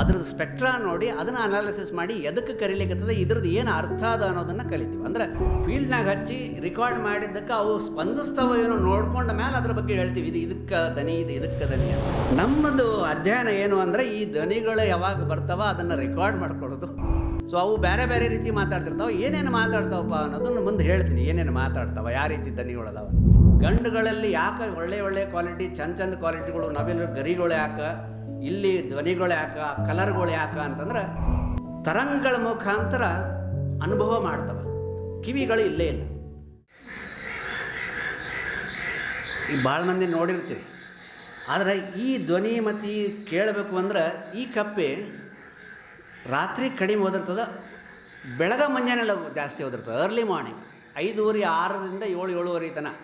ಅದ್ರದ್ದು ಸ್ಪೆಕ್ಟ್ರಾ ನೋಡಿ ಅದನ್ನು ಅನಾಲಿಸಿಸ್ ಮಾಡಿ ಎದಕ್ಕೆ ಕರೀಲಿಕ್ಕೆ ಇದ್ರದ್ದು ಏನು ಅರ್ಥ ಅದ ಅನ್ನೋದನ್ನು ಕಲಿತೀವಿ. ಅಂದರೆ ಫೀಲ್ಡ್ನಾಗ ಹಚ್ಚಿ ರೆಕಾರ್ಡ್ ಮಾಡಿದ್ದಕ್ಕೆ ಅವು ಸ್ಪಂದಿಸ್ತಾವ ಏನೋ ನೋಡ್ಕೊಂಡ ಮೇಲೆ ಅದ್ರ ಬಗ್ಗೆ ಹೇಳ್ತೀವಿ. ಇದು ಇದಕ್ಕೆ ದನಿ, ಇದು ಇದಕ್ಕೆ ದನಿ ಅಂತ. ನಮ್ಮದು ಅಧ್ಯಯನ ಏನು ಅಂದರೆ ಈ ದನಿಗಳು ಯಾವಾಗ ಬರ್ತಾವ ಅದನ್ನು ರೆಕಾರ್ಡ್ ಮಾಡ್ಕೊಳ್ಳೋದು. ಸೊ ಅವು ಬೇರೆ ಬೇರೆ ರೀತಿ ಮಾತಾಡ್ತಿರ್ತಾವೆ. ಏನೇನು ಮಾತಾಡ್ತಾವಪ್ಪ ಅನ್ನೋದನ್ನು ಮುಂದೆ ಹೇಳ್ತೀನಿ. ಏನೇನು ಮಾತಾಡ್ತಾವ, ಯಾವ ರೀತಿ ದನಿಗಳದಾವ ಗಂಡುಗಳಲ್ಲಿ ಯಾಕೆ ಒಳ್ಳೆ ಒಳ್ಳೆ ಕ್ವಾಲಿಟಿ ಚಂದ ಚಂದ ಕ್ವಾಲಿಟಿಗಳು ನವಿಲು ಗರಿಗಳು ಯಾಕೆ? ಇಲ್ಲಿ ಧ್ವನಿಗಳು ಯಾಕೆ ಕಲರ್ಗಳು ಯಾಕೆ ಅಂತಂದ್ರೆ ತರಂಗಗಳ ಮುಖಾಂತರ ಅನುಭವ ಮಾಡ್ತವೆ. ಕಿವಿಗಳು ಇಲ್ಲೇ ಇಲ್ಲ. ಈ ಭಾಳ ಮಂದಿ ನೋಡಿರ್ತೀವಿ. ಆದರೆ ಈ ಧ್ವನಿ ಮತ್ತು ಈ ಕೇಳಬೇಕು ಅಂದ್ರೆ ಈ ಕಪ್ಪೆ ರಾತ್ರಿ ಕಡಿಮೆ ಓದಿರ್ತದೆ, ಬೆಳಗ ಮುಂಜಾನೆಲ್ಲ ಜಾಸ್ತಿ ಓದಿರ್ತದೆ ಅರ್ಲಿ ಮಾರ್ನಿಂಗ್ ಐದೂವರೆ ಆರರಿಂದ ಏಳು, ಏಳುವರೆ ತನಕ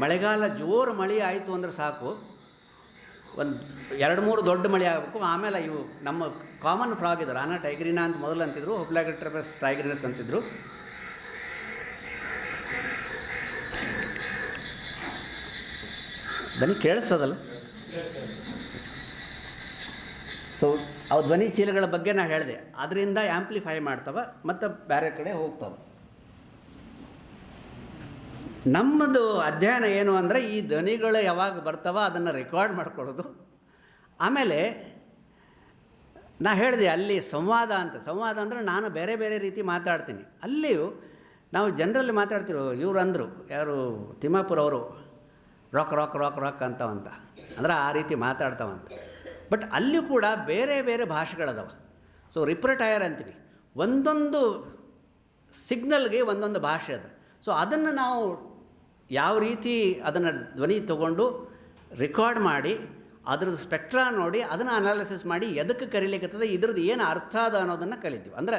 ಮಳೆಗಾಲ ಜೋರು ಮಳೆ ಆಯಿತು ಅಂದ್ರೆ ಸಾಕು. ಒಂದು ಎರಡು ಮೂರು ದೊಡ್ಡ ಮಳೆ ಆಗಬೇಕು, ಆಮೇಲೆ ಇವು ನಮ್ಮ ಕಾಮನ್ ಫ್ರಾಗ್ ಇದ್ದಾರೆ ರಾನಾ ಟೈಗ್ರಿನಾ ಅಂತ ಮೊದಲು ಅಂತಿದ್ರು ಹುಬ್ಲಾಗಟ್ರಬಸ್ ಟೈಗ್ರಿನಸ್ ಅಂತಿದ್ರು. ಧ್ವನಿ ಕೇಳಿಸ್ತದಲ್ಲ? ಸೊ ಅವು ಧ್ವನಿ ಚೀಲಗಳ ಬಗ್ಗೆ ನಾ ಹೇಳಿದೆ. ಅದರಿಂದ ಆ್ಯಂಪ್ಲಿಫೈ ಮಾಡ್ತವೆ, ಮತ್ತು ಬೇರೆ ಕಡೆ ಹೋಗ್ತವೆ. ನಮ್ಮದು ಅಧ್ಯಯನ ಏನು ಅಂದರೆ ಈ ಧ್ವನಿಗಳು ಯಾವಾಗ ಬರ್ತಾವ ಅದನ್ನು ರೆಕಾರ್ಡ್ ಮಾಡ್ಕೊಳ್ಳೋದು. ಆಮೇಲೆ ನಾ ಹೇಳಿದೆ ಅಲ್ಲಿ ಸಂವಾದ ಅಂತ, ಸಂವಾದ ಅಂದರೆ ನಾನು ಬೇರೆ ಬೇರೆ ರೀತಿ ಮಾತಾಡ್ತೀನಿ. ಅಲ್ಲಿಯೂ ನಾವು ಜನರಲ್ಲಿ ಮಾತಾಡ್ತಿರೋ ಇವ್ರು ಅಂದರು, ಯಾರು ತಿಮ್ಮಾಪುರ ಅವರು, ರಾಕ್ ರಾಕ್ ರಾಕ್ ರಾಕ್ ಅಂತವಂತ. ಅಂದ್ರೆ ಆ ರೀತಿ ಮಾತಾಡ್ತಾವಂತ. ಬಟ್ ಅಲ್ಲಿಯೂ ಕೂಡ ಬೇರೆ ಬೇರೆ ಭಾಷೆಗಳದಾವ. ಸೊ ರಿಪ್ರಟೈರ್ ಅಂತೀವಿ. ಒಂದೊಂದು ಸಿಗ್ನಲ್ಗೆ ಒಂದೊಂದು ಭಾಷೆ ಅದು. ಸೊ ಅದನ್ನು ನಾವು ಯಾವ ರೀತಿ ಅದನ್ನು ಧ್ವನಿ ತಗೊಂಡು ರೆಕಾರ್ಡ್ ಮಾಡಿ ಅದ್ರದ್ದು ಸ್ಪೆಕ್ಟ್ರಾ ನೋಡಿ ಅದನ್ನು ಅನಾಲಿಸಿಸ್ ಮಾಡಿ ಎದಕ್ಕೆ ಕರೀಲಿಕ್ಕೆ ಇದ್ರದ್ದು ಏನು ಅರ್ಥ ಅದ ಅನ್ನೋದನ್ನು ಕಲಿತೀವಿ. ಅಂದರೆ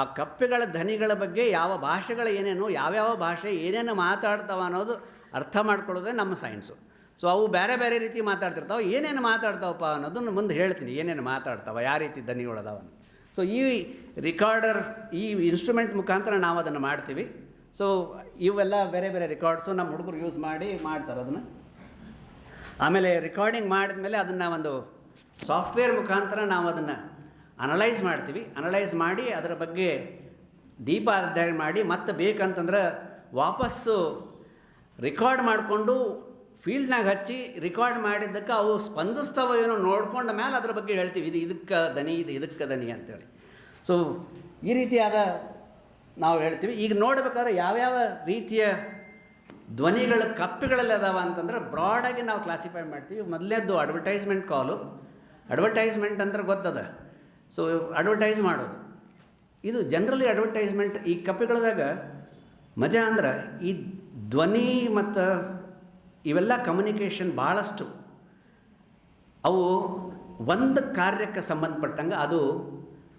ಆ ಕಪ್ಪೆಗಳ ಧ್ವನಿಗಳ ಬಗ್ಗೆ ಯಾವ ಭಾಷೆಗಳು ಏನೇನು, ಯಾವ್ಯಾವ ಭಾಷೆ ಏನೇನು ಮಾತಾಡ್ತಾವ ಅನ್ನೋದು ಅರ್ಥ ಮಾಡ್ಕೊಳ್ಳೋದೇ ನಮ್ಮ ಸೈನ್ಸು. ಸೊ ಅವು ಬೇರೆ ಬೇರೆ ರೀತಿ ಮಾತಾಡ್ತಿರ್ತಾವೆ, ಏನೇನು ಮಾತಾಡ್ತಾವಪ್ಪ ಅನ್ನೋದನ್ನು ಮುಂದೆ ಹೇಳ್ತೀನಿ, ಏನೇನು ಮಾತಾಡ್ತಾವೆ, ಯಾವ ರೀತಿ ಧ್ವನಿಗಳದಾವ ಸೊ ಈ ರಿಕಾರ್ಡರ್, ಈ ಇನ್ಸ್ಟ್ರೂಮೆಂಟ್ ಮುಖಾಂತರ ನಾವು ಅದನ್ನು ಮಾಡ್ತೀವಿ. ಸೊ ಇವೆಲ್ಲ ಬೇರೆ ಬೇರೆ ರೆಕಾರ್ಡ್ಸು ನಮ್ಮ ಹುಡುಗರು ಯೂಸ್ ಮಾಡಿ ಮಾಡ್ತಾರೆ ಅದನ್ನು. ಆಮೇಲೆ ರೆಕಾರ್ಡಿಂಗ್ ಮಾಡಿದ ಮೇಲೆ ಅದನ್ನು ಒಂದು ಸಾಫ್ಟ್ವೇರ್ ಮುಖಾಂತರ ನಾವು ಅದನ್ನು ಅನಲೈಸ್ ಮಾಡ್ತೀವಿ. ಅನಲೈಸ್ ಮಾಡಿ ಅದರ ಬಗ್ಗೆ ದೀಪ ಅಧ್ಯಯನ ಮಾಡಿ ಮತ್ತೆ ಬೇಕಂತಂದ್ರೆ ವಾಪಸ್ಸು ರೆಕಾರ್ಡ್ ಮಾಡಿಕೊಂಡು ಫೀಲ್ಡ್ನಾಗ ಹಚ್ಚಿ ರೆಕಾರ್ಡ್ ಮಾಡಿದ್ದಕ್ಕೆ ಅವು ಸ್ಪಂದಿಸ್ತಾವ ಏನೋ ನೋಡ್ಕೊಂಡ ಮೇಲೆ ಅದ್ರ ಬಗ್ಗೆ ಹೇಳ್ತೀವಿ. ಇದು ಇದಕ್ಕೆ ದನಿ ಇದು ಇದಕ್ಕೆ ದನಿ ಅಂತೇಳಿ. ಸೊ ಈ ರೀತಿಯಾದ ನಾವು ಹೇಳ್ತೀವಿ. ಈಗ ನೋಡ್ಬೇಕಾದ್ರೆ ಯಾವ್ಯಾವ ರೀತಿಯ ಧ್ವನಿಗಳ ಕಪ್ಪೆಗಳಲ್ಲಿ ಅದಾವ ಅಂತಂದ್ರೆ ಬ್ರಾಡಾಗಿ ನಾವು ಕ್ಲಾಸಿಫೈ ಮಾಡ್ತೀವಿ. ಮೊದಲೇದ್ದು ಅಡ್ವರ್ಟೈಸ್ಮೆಂಟ್ ಕಾಲು ಅಡ್ವರ್ಟೈಸ್ಮೆಂಟ್ ಅಂದ್ರೆ ಗೊತ್ತದ? ಸೊ ಅಡ್ವರ್ಟೈಸ್ ಮಾಡೋದು. ಇದು ಜನರಲಿ ಅಡ್ವರ್ಟೈಸ್ಮೆಂಟ್ ಈ ಕಪ್ಪೆಗಳದಾಗ ಮಜಾ ಅಂದ್ರೆ ಈ ಧ್ವನಿ ಮತ್ತು ಇವೆಲ್ಲ ಕಮ್ಯುನಿಕೇಷನ್ ಭಾಳಷ್ಟು ಅವು ಒಂದು ಕಾರ್ಯಕ್ಕೆ ಸಂಬಂಧಪಟ್ಟಂಗೆ ಅದು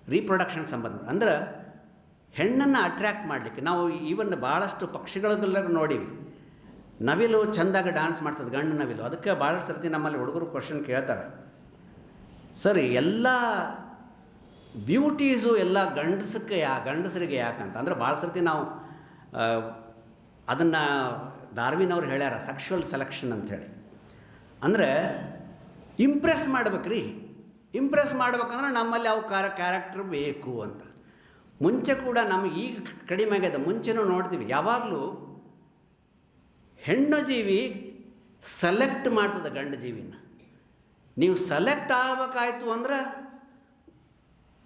ರೀಪ್ರೊಡಕ್ಷನ್ ಸಂಬಂಧ. ಅಂದ್ರೆ ಹೆಣ್ಣನ್ನು ಅಟ್ರ್ಯಾಕ್ಟ್ ಮಾಡಲಿಕ್ಕೆ. ನಾವು ಈವನ್ ಭಾಳಷ್ಟು ಪಕ್ಷಿಗಳಿಗೆಲ್ಲ ನೋಡೀವಿ. ನವಿಲು ಚೆಂದಾಗ ಡ್ಯಾನ್ಸ್ ಮಾಡ್ತದೆ, ಗಂಡು ನವಿಲು. ಅದಕ್ಕೆ ಭಾಳಷ್ಟು ಸರ್ತಿ ನಮ್ಮಲ್ಲಿ ಹುಡುಗರು ಕ್ವಶನ್ ಕೇಳ್ತಾರೆ. ಸರಿ, ಎಲ್ಲ ಬ್ಯೂಟೀಸು ಎಲ್ಲ ಗಂಡಸಕ್ಕೆ ಯಾ, ಗಂಡಸರಿಗೆ ಯಾಕಂತ ಅಂದರೆ ಭಾಳ ಸರ್ತಿ ನಾವು ಅದನ್ನು ಡಾರ್ವಿನ್ ಅವ್ರು ಹೇಳ್ಯಾರ ಸೆಕ್ಷುವಲ್ ಸೆಲೆಕ್ಷನ್ ಅಂಥೇಳಿ ಅಂದರೆ ಇಂಪ್ರೆಸ್ ಮಾಡ್ಬೇಕ್ರಿ. ಇಂಪ್ರೆಸ್ ಮಾಡ್ಬೇಕಂದ್ರೆ ನಮ್ಮಲ್ಲಿ ಅವು ಕಾರ ಕ್ಯಾರೆಕ್ಟರ್ ಬೇಕು ಅಂತ. ಮುಂಚೆ ಕೂಡ ನಮಗೆ ಈಗ ಕಡಿಮೆ ಆಗ್ಯದ ಮುಂಚೆನೂ ನೋಡ್ತೀವಿ, ಯಾವಾಗಲೂ ಹೆಣ್ಣು ಜೀವಿ ಸೆಲೆಕ್ಟ್ ಮಾಡ್ತದೆ ಗಂಡು ಜೀವಿನ. ನೀವು ಸೆಲೆಕ್ಟ್ ಆಗಬೇಕಾಯ್ತು ಅಂದ್ರೆ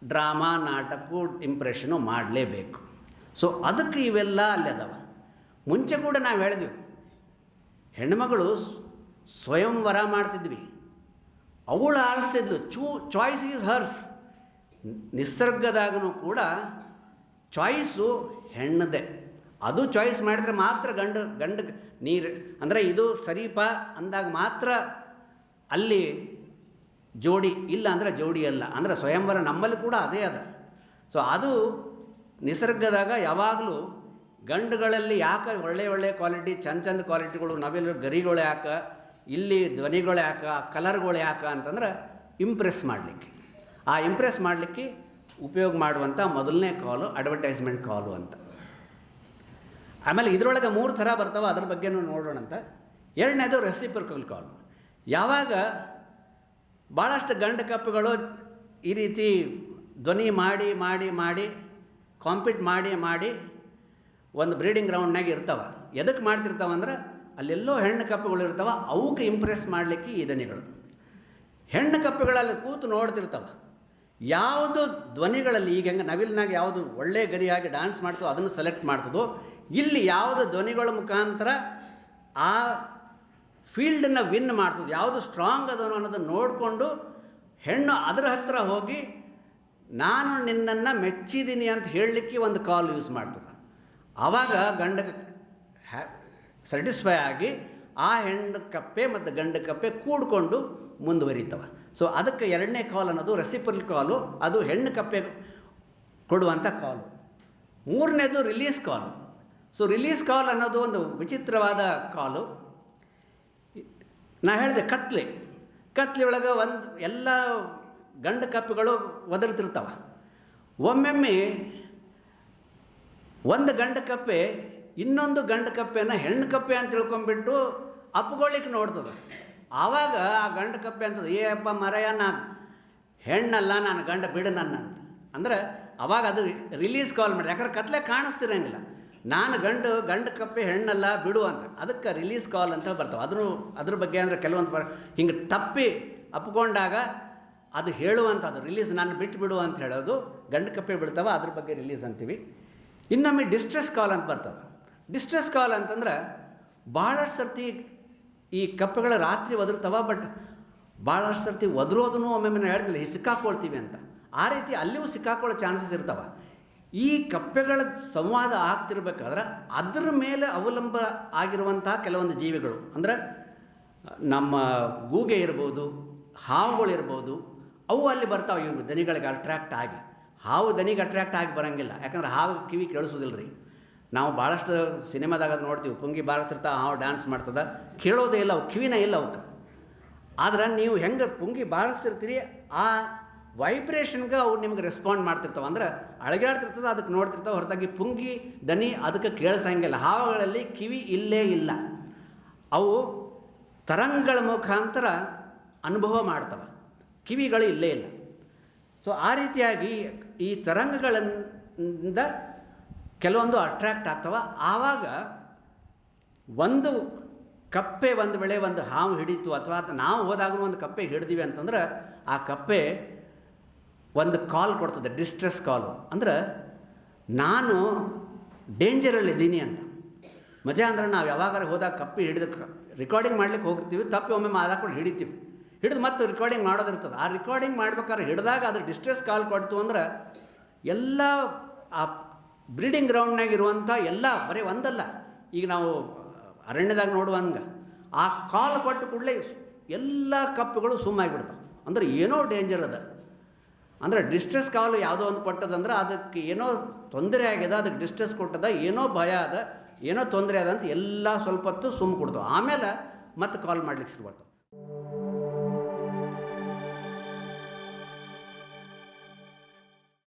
ಡ್ರಾಮಾ, ನಾಟಕ ಇಂಪ್ರೆಷನು ಮಾಡಲೇಬೇಕು. ಸೊ ಅದಕ್ಕೆ ಇವೆಲ್ಲ ಅಲ್ಲಿ ಅದಾವ. ಮುಂಚೆ ಕೂಡ ನಾವು ಹೇಳಿದ್ವಿ, ಹೆಣ್ಮಗಳು ಸ್ವಯಂವರ ಮಾಡ್ತಿದ್ವಿ. ಅವಳು ಆರಿಸ್ತಿದ್ಲು, ಚೂ ಚಾಯ್ಸ್ ಈಸ್ ಹರ್ಸ್ ನಿಸರ್ಗದಾಗನೂ ಕೂಡ ಚಾಯ್ಸು ಹೆಣ್ಣದೇ. ಅದು ಚಾಯ್ಸ್ ಮಾಡಿದ್ರೆ ಮಾತ್ರ ಗಂಡು ಗಂಡು ನೀರು, ಅಂದರೆ ಇದು ಸರಿಪ ಅಂದಾಗ ಮಾತ್ರ ಅಲ್ಲಿ ಜೋಡಿ ಇಲ್ಲ ಅಂದರೆ ಜೋಡಿ ಅಲ್ಲ. ಅಂದರೆ ಸ್ವಯಂವರ ನಮ್ಮಲ್ಲಿ ಕೂಡ ಅದೇ ಅದ. ಸೊ ಅದು ನಿಸರ್ಗದಾಗ ಯಾವಾಗಲೂ ಗಂಡುಗಳಲ್ಲಿ ಯಾಕೆ ಒಳ್ಳೆ ಒಳ್ಳೆ ಕ್ವಾಲಿಟಿ, ಚಂದ ಚಂದ ಕ್ವಾಲಿಟಿಗಳು ನಾವೆಲ್ಲ ಗರಿಗಳು ಯಾಕೆ, ಇಲ್ಲಿ ಧ್ವನಿಗಳು ಯಾಕೆ, ಕಲರ್ಗಳು ಯಾಕೆ ಅಂತಂದ್ರೆ ಇಂಪ್ರೆಸ್ ಮಾಡಲಿಕ್ಕೆ. ಆ ಇಂಪ್ರೆಸ್ ಮಾಡಲಿಕ್ಕೆ ಉಪಯೋಗ ಮಾಡುವಂಥ ಮೊದಲನೇ ಕಾಲು ಅಡ್ವರ್ಟೈಸ್ಮೆಂಟ್ ಕಾಲು ಅಂತ. ಆಮೇಲೆ ಇದರೊಳಗೆ ಮೂರು ಥರ ಬರ್ತಾವೆ, ಅದ್ರ ಬಗ್ಗೆನೂ ನೋಡೋಣ ಅಂತ ಎರಡನೇದು ರೆಸಿಪ್ರಿಕಲ್ ಕಾಲು ಯಾವಾಗ ಭಾಳಷ್ಟು ಗಂಡು ಕಪ್ಪುಗಳು ಈ ರೀತಿ ಧ್ವನಿ ಮಾಡಿ ಮಾಡಿ ಮಾಡಿ ಕಾಂಪೀಟ್ ಮಾಡಿ ಮಾಡಿ ಒಂದು ಬ್ರೀಡಿಂಗ್ ಗ್ರೌಂಡ್ನಾಗ ಇರ್ತಾವೆ. ಎದಕ್ಕೆ ಮಾಡ್ತಿರ್ತಾವೆ ಅಂದ್ರೆ ಅಲ್ಲೆಲ್ಲೋ ಹೆಣ್ಣು ಕಪ್ಪುಗಳು ಇರ್ತಾವೆ ಅವಕ್ಕೆ ಇಂಪ್ರೆಸ್ ಮಾಡಲಿಕ್ಕೆ ಈ ದನಿಗಳು. ಹೆಣ್ಣು ಕಪ್ಪುಗಳಲ್ಲಿ ಕೂತು ನೋಡ್ತಿರ್ತಾವ. ಯಾವುದು ಧ್ವನಿಗಳಲ್ಲಿ ಈಗ ಹೆಂಗೆ ನವಿಲ್ನಾಗ ಯಾವುದು ಒಳ್ಳೆ ಗರಿಯಾಗಿ ಡ್ಯಾನ್ಸ್ ಮಾಡ್ತದೋ ಅದನ್ನು ಸೆಲೆಕ್ಟ್ ಮಾಡ್ತದೋ, ಇಲ್ಲಿ ಯಾವುದು ಧ್ವನಿಗಳ ಮುಖಾಂತರ ಆ ಫೀಲ್ಡನ್ನು ವಿನ್ ಮಾಡ್ತದೆ, ಯಾವುದು ಸ್ಟ್ರಾಂಗ್ ಅದನ್ನು ಅನ್ನೋದನ್ನು ನೋಡಿಕೊಂಡು ಹೆಣ್ಣು ಅದರ ಹತ್ರ ಹೋಗಿ, ನಾನು ನಿನ್ನನ್ನು ಮೆಚ್ಚಿದ್ದೀನಿ ಅಂತ ಹೇಳಲಿಕ್ಕೆ ಒಂದು ಕಾಲ್ ಯೂಸ್ ಮಾಡ್ತದೆ. ಆವಾಗ ಗಂಡ ಸ್ಯಾಟಿಸ್ಫೈ ಆಗಿ ಆ ಹೆಣ್ಣು ಕಪ್ಪೆ ಮತ್ತು ಗಂಡ ಕಪ್ಪೆ ಕೂಡ್ಕೊಂಡು ಮುಂದುವರಿತವೆ. ಸೊ ಅದಕ್ಕೆ ಎರಡನೇ ಕಾಲ್ ಅನ್ನೋದು ರೆಸಿಪಲ್ ಕಾಲು ಅದು ಹೆಣ್ಣು ಕಪ್ಪೆ ಕೊಡುವಂಥ ಕಾಲು ಮೂರನೇದು ರಿಲೀಸ್ ಕಾಲು ಸೊ ರಿಲೀಸ್ ಕಾಲ್ ಅನ್ನೋದು ಒಂದು ವಿಚಿತ್ರವಾದ ಕಾಲು ನಾ ಹೇಳಿದೆ ಕತ್ಲೆ. ಕತ್ಲೆ ಒಳಗೆ ಒಂದು ಎಲ್ಲ ಗಂಡು ಕಪ್ಪೆಗಳು ಒದರ್ತಿರ್ತಾವ. ಒಮ್ಮೊಮ್ಮೆ ಒಂದು ಗಂಡು ಕಪ್ಪೆ ಇನ್ನೊಂದು ಗಂಡು ಕಪ್ಪೆನ ಹೆಣ್ಣು ಕಪ್ಪೆ ಅಂತ ತಿಳ್ಕೊಂಬಿಟ್ಟು ಅಪ್ಗೊಳ್ಳಿಕ್ಕೆ ನೋಡ್ತದೆ. ಆವಾಗ ಆ ಗಂಡು ಕಪ್ಪೆ ಅಂತ ಏ ಅಪ್ಪ ಮರಯ ನಾನು ಹೆಣ್ಣಲ್ಲ, ನಾನು ಗಂಡ ಬಿಡು ನನ್ನ ಅಂತ. ಅಂದ್ರೆ ಅವಾಗ ಅದು ರಿಲೀಸ್ ಕಾಲ್ ಮಾಡಿದೆ. ಯಾಕಂದ್ರೆ ಕತ್ಲೆ ಕಾಣಿಸ್ತಿರಂಗಿಲ್ಲ. ನಾನು ಗಂಡು ಗಂಡು ಕಪ್ಪೆ, ಹೆಣ್ಣಲ್ಲ, ಬಿಡು ಅಂತ. ಅದಕ್ಕೆ ರಿಲೀಸ್ ಕಾಲ್ ಅಂತ ಬರ್ತಾವೆ. ಅದ್ರ ಅದ್ರ ಬಗ್ಗೆ ಅಂದರೆ ಕೆಲವೊಂದು ಬರ ಹಿಂಗೆ ತಪ್ಪಿ ಅಪ್ಕೊಂಡಾಗ ಅದು ಹೇಳುವಂಥದ್ದು ರಿಲೀಸ್ ನಾನು ಬಿಟ್ಟು ಬಿಡು ಅಂತ ಹೇಳೋದು ಗಂಡು ಕಪ್ಪೆ ಬಿಡ್ತಾವೆ, ಅದ್ರ ಬಗ್ಗೆ ರಿಲೀಸ್ ಅಂತೀವಿ. ಇನ್ನೊಮ್ಮೆ ಡಿಸ್ಟ್ರೆಸ್ ಕಾಲ್ ಅಂತ ಬರ್ತದೆ. ಡಿಸ್ಟ್ರೆಸ್ ಕಾಲ್ ಅಂತಂದ್ರೆ ಭಾಳಷ್ಟು ಸರ್ತಿ ಈ ಕಪ್ಪೆಗಳ ರಾತ್ರಿ ಒದರ್ತಾವ ಬಟ್ ಭಾಳಷ್ಟು ಸರ್ತಿ ಒದರೋದನ್ನು ಒಮ್ಮೊಮ್ಮೆ ಹೇಳ್ತಿಲ್ಲ ಈ ಸಿಕ್ಕಾಕೊಳ್ತೀವಿ ಅಂತ. ಆ ರೀತಿ ಅಲ್ಲಿಯೂ ಸಿಕ್ಕಾಕೊಳ್ಳೋ ಚಾನ್ಸಸ್ ಇರ್ತವೆ. ಈ ಕಪ್ಪೆಗಳ ಸಂವಾದ ಆಗ್ತಿರ್ಬೇಕಾದ್ರೆ ಅದರ ಮೇಲೆ ಅವಲಂಬ ಆಗಿರುವಂತಹ ಕೆಲವೊಂದು ಜೀವಿಗಳು. ಅಂದರೆ, ನಮ್ಮ ಗೂಗೆ ಇರ್ಬೋದು ಹಾವುಗಳಿರ್ಬೋದು ಅವು ಅಲ್ಲಿ ಬರ್ತಾವೆ, ಇವು ದನಿಗಳಿಗೆ ಅಟ್ರ್ಯಾಕ್ಟ್ ಆಗಿ. ಹಾವು ದನಿಗೆ ಅಟ್ರ್ಯಾಕ್ಟ್ ಆಗಿ ಬರೋಂಗಿಲ್ಲ. ಯಾಕಂದ್ರೆ ಹಾವು ಕಿವಿ ಕೇಳಿಸೋದಿಲ್ಲ ರೀ ನಾವು ಭಾಳಷ್ಟು ಸಿನಿಮಾದಾಗ ನೋಡ್ತೀವಿ, ಪುಂಗಿ ಬಾರಿಸ್ತಿರ್ತಾ ಹಾವು ಡ್ಯಾನ್ಸ್ ಮಾಡ್ತದ. ಕೇಳೋದೇ ಇಲ್ಲ, ಅವು ಕಿವಿನ ಇಲ್ಲ ಅವಕ್ಕೆ. ಆದ್ರೆ ನೀವು ಹೆಂಗೆ ಪುಂಗಿ ಬಾರಿಸ್ತಿರ್ತೀರಿ ಆ ವೈಬ್ರೇಷನ್ಗೆ ಅವು ನಿಮ್ಗೆ ರೆಸ್ಪಾಂಡ್ ಮಾಡ್ತಿರ್ತಾವೆ. ಅಂದ್ರೆ ಅಳಗಾಡ್ತಿರ್ತದೆ ಅದಕ್ಕೆ ನೋಡ್ತಿರ್ತಾವೆ. ಹೊರತಾಗಿ ಪುಂಗಿ, ದನಿ ಅದಕ್ಕೆ ಕೇಳಿಸಂಗಿಲ್ಲ. ಹಾವುಗಳಲ್ಲಿ ಕಿವಿ ಇಲ್ಲೇ ಇಲ್ಲ. ಅವು ತರಂಗಗಳ ಮುಖಾಂತರ ಅನುಭವ ಮಾಡ್ತವೆ. ಕಿವಿಗಳು ಇಲ್ಲೇ ಇಲ್ಲ. ಸೊ ಆ ರೀತಿಯಾಗಿ ಈ ತರಂಗಗಳಿಂದ ಕೆಲವೊಂದು ಅಟ್ರ್ಯಾಕ್ಟ್ ಆಗ್ತವೆ. ಆವಾಗ ಒಂದು ಕಪ್ಪೆ ಒಂದು ವೇಳೆ ಒಂದು ಹಾವು ಹಿಡಿತು ಅಥವಾ ನಾವು ಹೋದಾಗಲೂ ಒಂದು ಕಪ್ಪೆ ಹಿಡಿದೀವಿ ಅಂತಂದ್ರೆ ಆ ಕಪ್ಪೆ ಒಂದು ಕಾಲ್ ಕೊಡ್ತದೆ ಡಿಸ್ಟ್ರೆಸ್ ಕಾಲು ಅಂದ್ರೆ ನಾನು ಡೇಂಜರಲ್ಲಿದ್ದೀನಿ ಅಂತ. ಮಜಾ ಅಂದ್ರೆ ನಾವು ಯಾವಾಗಾರ ಹೋದಾಗ ಕಪ್ಪೆ ಹಿಡಿದು ರೆಕಾರ್ಡಿಂಗ್ ಮಾಡ್ಲಿಕ್ಕೆ ಹೋಗಿರ್ತೀವಿ ತಪ್ಪಿ ಒಮ್ಮೆ ಮಾತಾಡ್ಕೊಂಡು ಹಿಡಿತೀವಿ. ಹಿಡಿದು ಮತ್ತೆ ರೆಕಾರ್ಡಿಂಗ್ ಮಾಡೋದಿರ್ತದೆ. ಆ ರೆಕಾರ್ಡಿಂಗ್ ಮಾಡ್ಬೇಕಾದ್ರೆ ಹಿಡಿದಾಗ ಅದು ಡಿಸ್ಟ್ರೆಸ್ ಕಾಲ್ ಕೊಡ್ತು ಅಂದ್ರೆ ಎಲ್ಲ ಆ ಬ್ರೀಡಿಂಗ್ ಗ್ರೌಂಡ್ನಾಗ ಇರುವಂಥ ಎಲ್ಲ, ಬರೀ ಒಂದಲ್ಲ, ಈಗ ನಾವು ಅರಣ್ಯದಾಗ ನೋಡುವಂಗೆ ಆ ಕಾಲ್ ಕೊಟ್ಟು ಕೂಡಲೇ ಎಲ್ಲ ಕಪ್ಪುಗಳು ಸುಮ್ಮಾಗಿಬಿಡ್ತಾವೆ ಅಂದ್ರೆ ಏನೋ ಡೇಂಜರ್ ಅದ. ಅಂದರೆ ಡಿಸ್ಟ್ರೆಸ್ ಕಾಲ್ ಯಾವುದೋ ಒಂದು ಕೊಟ್ಟದಂದ್ರೆ ಅದಕ್ಕೆ ಏನೋ ತೊಂದರೆ ಆಗ್ಯದ, ಅದಕ್ಕೆ ಡಿಸ್ಟ್ರೆಸ್ ಕೊಟ್ಟದ, ಏನೋ ಭಯ ಅದ, ಏನೋ ತೊಂದರೆ ಅದ ಅಂತ ಎಲ್ಲ ಸ್ವಲ್ಪ ಹೊತ್ತು ಸುಮ್ಮ ಕೊಡ್ತಾವೆ ಆಮೇಲೆ ಮತ್ತೆ ಕಾಲ್ ಮಾಡ್ಲಿಕ್ಕೆ ಶುರು ಮಾಡ್ತಾವೆ.